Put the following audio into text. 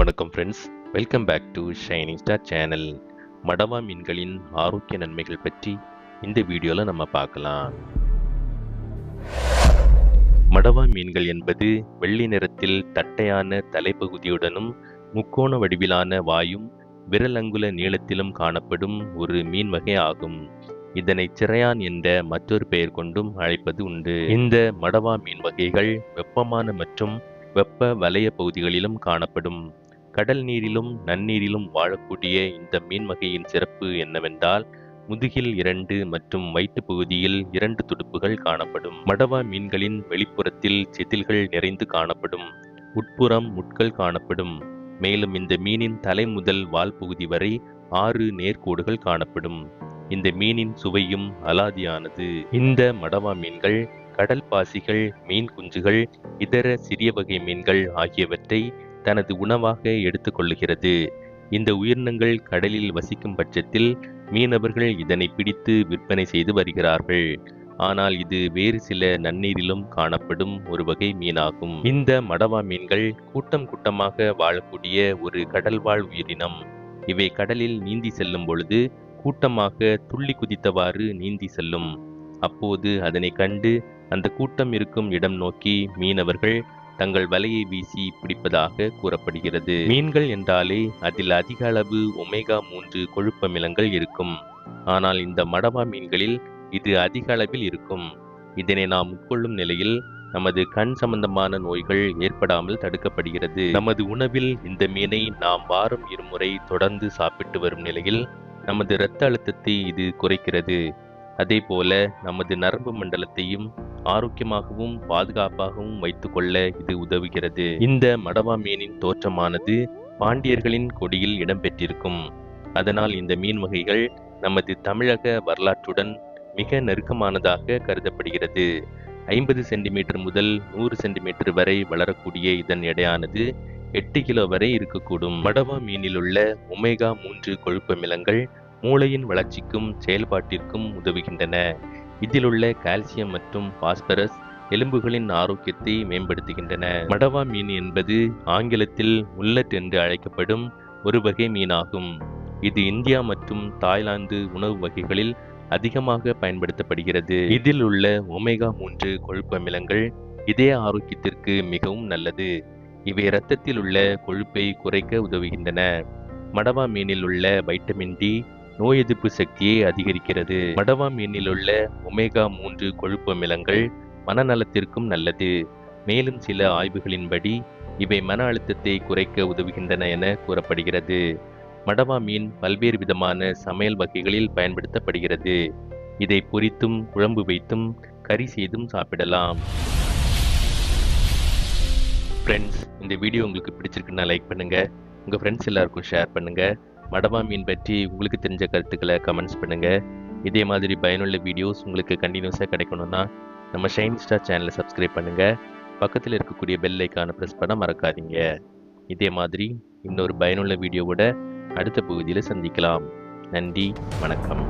வணக்கம் friends welcome back to shining star channel மடவா மீன்களின் ஆரோக்கிய நன்மைகள் பற்றி இந்த வீடியோவில் நம்ம பார்க்கலாம். மடவா மீன்கள் என்பது வெள்ளி நிறத்தில் தட்டையான தலைப்பகுதியுடனும் முக்கோண வடிவிலான வாயும் விரலங்குல நீளத்திலும் காணப்படும் ஒரு மீன் வகை ஆகும். இதனை சிறையான் என்ற மற்றொரு பெயர் கொண்டும் அழைப்பது உண்டு. இந்த மடவா மீன் வகைகள் வெப்பமான மற்றும் வெப்ப வலய பகுதிகளிலும் காணப்படும். கடல் நீரிலும் நன்னீரிலும் வாழக்கூடிய இந்த மீன் வகையின் சிறப்பு என்னவென்றால் முதுகில் இரண்டு மற்றும் வயிற்று பகுதியில் இரண்டு துடுப்புகள் காணப்படும். மடவா மீன்களின் வெளிப்புறத்தில் செதில்கள் நிறைந்து காணப்படும். உட்புறம் முட்கள் காணப்படும். மேலும் இந்த மீனின் தலை முதல் வால் பகுதி வரை ஆறு நேர்கோடுகள் காணப்படும். இந்த மீனின் சுவையும் அலாதியானது. இந்த மடவா மீன்கள் கடல் பாசிகள் மீன் குஞ்சுகள் இதர சிறிய வகை மீன்கள் ஆகியவற்றை தனது உணவாக எடுத்துக்கொள்ளுகிறது. இந்த உயிரினங்கள் கடலில் வசிக்கும் பட்சத்தில் மீனவர்கள் இதனை பிடித்து விற்பனை செய்து வருகிறார்கள். ஆனால் இது வேறு சில நன்னீரிலும் காணப்படும் ஒரு வகை மீனாகும். இந்த மடவா மீன்கள் கூட்டம் கூட்டமாக வாழக்கூடிய ஒரு கடல்வாழ் உயிரினம். இவை கடலில் நீந்தி செல்லும் பொழுது கூட்டமாக துள்ளி குதித்தவாறு நீந்தி செல்லும். அப்போது அதனை கண்டு அந்த கூட்டம் இருக்கும் இடம் நோக்கி மீனவர்கள் தங்கள் வலையை வீசி பிடிப்பதாக கூறப்படுகிறது. மீன்கள் என்றாலே அதில் அதிக அளவு ஒமேகா மூன்று கொழுப்பமிலங்கள் இருக்கும். ஆனால் இந்த மடவா மீன்களில் இது அதிக அளவில் இருக்கும். இதனை நாம் உட்கொள்ளும் நிலையில் நமது கண் சம்பந்தமான நோய்கள் ஏற்படாமல் தடுக்கப்படுகிறது. நமது உணவில் இந்த மீனை நாம் வாரம் இருமுறை தொடர்ந்து சாப்பிட்டு வரும் நிலையில் நமது இரத்த அழுத்தத்தை இது குறைக்கிறது. அதே போல நமது நரம்பு மண்டலத்தையும் ஆரோக்கியமாகவும் பாதுகாப்பாகவும் வைத்துக்கொள்ள இது உதவுகிறது. இந்த மடவா மீனின் தோற்றமானது பாண்டியர்களின் கொடியில் இடம்பெற்றிருக்கும். அதனால் இந்த மீன் வகைகள் நமது தமிழக வரலாற்றுடன் மிக நெருக்கமானதாக கருதப்படுகிறது. ஐம்பது சென்டிமீட்டர் முதல் நூறு சென்டிமீட்டர் வரை வளரக்கூடிய இதன் எடையானது எட்டு கிலோ வரை இருக்கக்கூடும். மடவா மீனில் உள்ள ஒமேகா மூன்று கொழுப்பமிலங்கள் மூளையின் வளர்ச்சிக்கும் செயல்பாட்டிற்கும் உதவுகின்றன. இதிலுள்ள கால்சியம் மற்றும் பாஸ்பரஸ் எலும்புகளின் ஆரோக்கியத்தை மேம்படுத்துகின்றன. மடவா மீன் என்பது ஆங்கிலத்தில் முல்லட் என்று அழைக்கப்படும் ஒரு வகை மீனாகும். இது இந்தியா மற்றும் தாய்லாந்து உணவு வகைகளில் அதிகமாக பயன்படுத்தப்படுகிறது. இதில் உள்ள ஒமேகா மூன்று கொழுப்பமிலங்கள் இதய ஆரோக்கியத்திற்கு மிகவும் நல்லது. இவை இரத்தத்தில் உள்ள கொழுப்பை குறைக்க உதவுகின்றன. மடவா மீனில் உள்ள வைட்டமின் டி நோய் எதிர்ப்பு சக்தியை அதிகரிக்கிறது. மடவா மீனில் உள்ள ஒமேகா மூன்று கொழுப்பமிலங்கள் மனநலத்திற்கும் நல்லது. மேலும் சில ஆய்வுகளின்படி இவை மன அழுத்தத்தை குறைக்க உதவுகின்றன என கூறப்படுகிறது. மடவா மீன் பல்வேறு விதமான சமையல் வகைகளில் பயன்படுத்தப்படுகிறது. இதை பொரித்தும் குழம்பு வைத்தும் கறி செய்தும் சாப்பிடலாம். ஃப்ரெண்ட்ஸ் இந்த வீடியோ உங்களுக்கு பிடிச்சிருக்குன்னா லைக் பண்ணுங்கள் உங்கள் ஃப்ரெண்ட்ஸ் எல்லாருக்கும் ஷேர் பண்ணுங்கள் மடவா மீன் பற்றி உங்களுக்கு தெரிஞ்ச கருத்துக்களை கமெண்ட்ஸ் பண்ணுங்கள் இதே மாதிரி பயனுள்ள வீடியோஸ் உங்களுக்கு கண்டினியூஸாக கிடைக்கணும்னா நம்ம ஷைன் ஸ்டார் சேனலை சப்ஸ்கிரைப் பண்ணுங்கள் பக்கத்தில் இருக்கக்கூடிய பெல் ஐக்கானை ப்ரெஸ் பண்ண மறக்காதீங்க. இதே மாதிரி இன்னொரு பயனுள்ள வீடியோவோட அடுத்த பகுதியில் சந்திக்கலாம். நன்றி வணக்கம்.